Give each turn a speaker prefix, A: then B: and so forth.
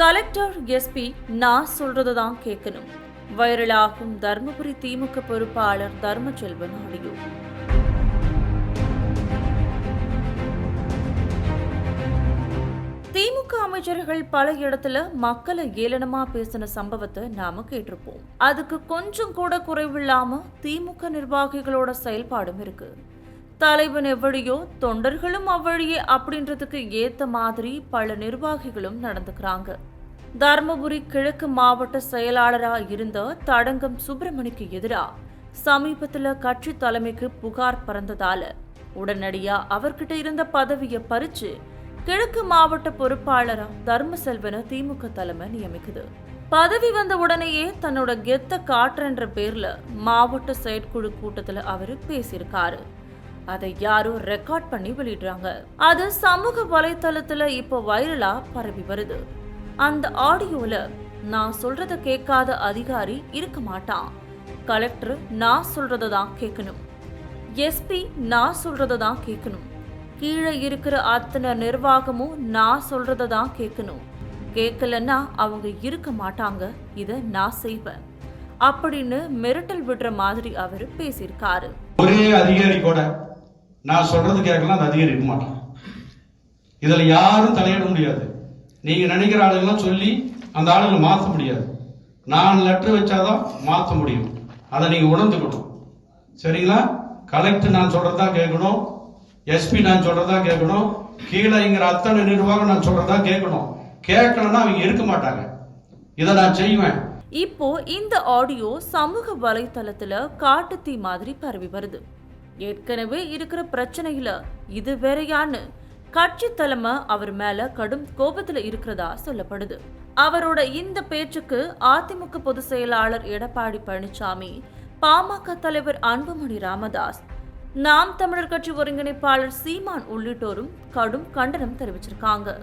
A: Collector SP நான் சொல்றது தான் கேட்கணும். வைரலாகும் தர்மபுரி திமுக பொறுப்பாளர் தர்மச்செல்வன் ஆடியோ. திமுக அமைச்சர்கள் பல இடத்துல மக்களை ஏளனமா பேசின சம்பவத்தை நாம கேட்டிருப்போம். அதுக்கு கொஞ்சம் கூட குறைவில்லாம திமுக நிர்வாகிகளோட செயல்பாடும் இருக்கு. தலைவன் எவ்வழியோ தொண்டர்களும் அவ்வழியே அப்படின்றதுக்கு ஏத்த மாதிரி பல நிர்வாகிகளும் நடந்துக்கிறாங்க. தர்மபுரி கிழக்கு மாவட்ட செயலாளரா இருந்த தடங்கம் சுப்பிரமணிக்கு எதிரா சமீபத்துல கட்சி தலைமைக்கு புகார் பறந்ததால உடனடியா அவர்கிட்ட இருந்த பதவியை பறிச்சு கிழக்கு மாவட்ட பொறுப்பாளரா தர்மசெல்வனை திமுக தலைமை நியமிக்குது. பதவி வந்த உடனேயே தன்னோட கெத்த காட்டுறன்ற பேர்ல மாவட்ட செயற்குழு கூட்டத்துல அவரு பேசியிருக்காரு. அதை யாரும் ரெக்கார்ட் பண்ணி வெளியிடுறாங்க. அது சமூக வலைத்தளத்துல இப்போ வைரலா பரவி வருது. அந்த ஆடியோல நான் சொல்றத கேட்காத அதிகாரி இருக்க மாட்டான். கலெக்டர் நான் சொல்றத தான் கேட்கணும். எஸ்பி நான் சொல்றத தான் கேட்கணும். கீழே இருக்கிற அத்தனை நிர்வாகமும் நான் சொல்றத தான் கேட்கணும். கேட்கலன்னா அவங்க இருக்க மாட்டாங்க. இதை நான் செய்வேன். அப்படின்னு மிரட்டல் விடுற மாதிரி அவர் பேசியிருக்காரு.
B: ஒரே அதிகாரி கூட நான் சொல்றது கேட்கலாம் அந்த அதிகாரி இருக்க மாட்டான். இதுல யாரும் தலையிட முடியாது. நீங்க நினைக்கிற ஆளுங்கெல்லாம் சொல்லி அந்த ஆளுங்களை மாற்ற முடியாது. நான் லெட்டர் வச்சாதான் மாற்ற முடியும். அதை நீங்க உணர்ந்துக்கணும். சரிங்களா? கலெக்டர் நான் சொல்றதா கேட்கணும். எஸ்பி நான் சொல்றதா கேட்கணும். கீழேங்கிற அத்தனை நிர்வாகம் நான் சொல்றதா கேட்கணும். கேட்கலன்னா அவங்க இருக்க மாட்டாங்க. இதை நான் செய்வேன்.
A: இப்போ இந்த ஆடியோ சமூக வலைத்தளத்துல காட்டுத்தீ மாதிரி பரவி வருது. ஏற்கனவே இருக்கிற பிரச்சனையில இது வேறையான்னு கட்சி தலைமை அவர் மேல கடும் கோபத்துல இருக்கிறதா சொல்லப்படுது. அவரோட இந்த பேச்சுக்கு அதிமுக பொதுச் செயலாளர் எடப்பாடி பழனிசாமி பாமக தலைவர் அன்புமணி ராமதாஸ் நாம் தமிழர் கட்சி ஒருங்கிணைப்பாளர் சீமான் உள்ளிட்டோரும் கடும் கண்டனம் தெரிவிச்சிருக்காங்க.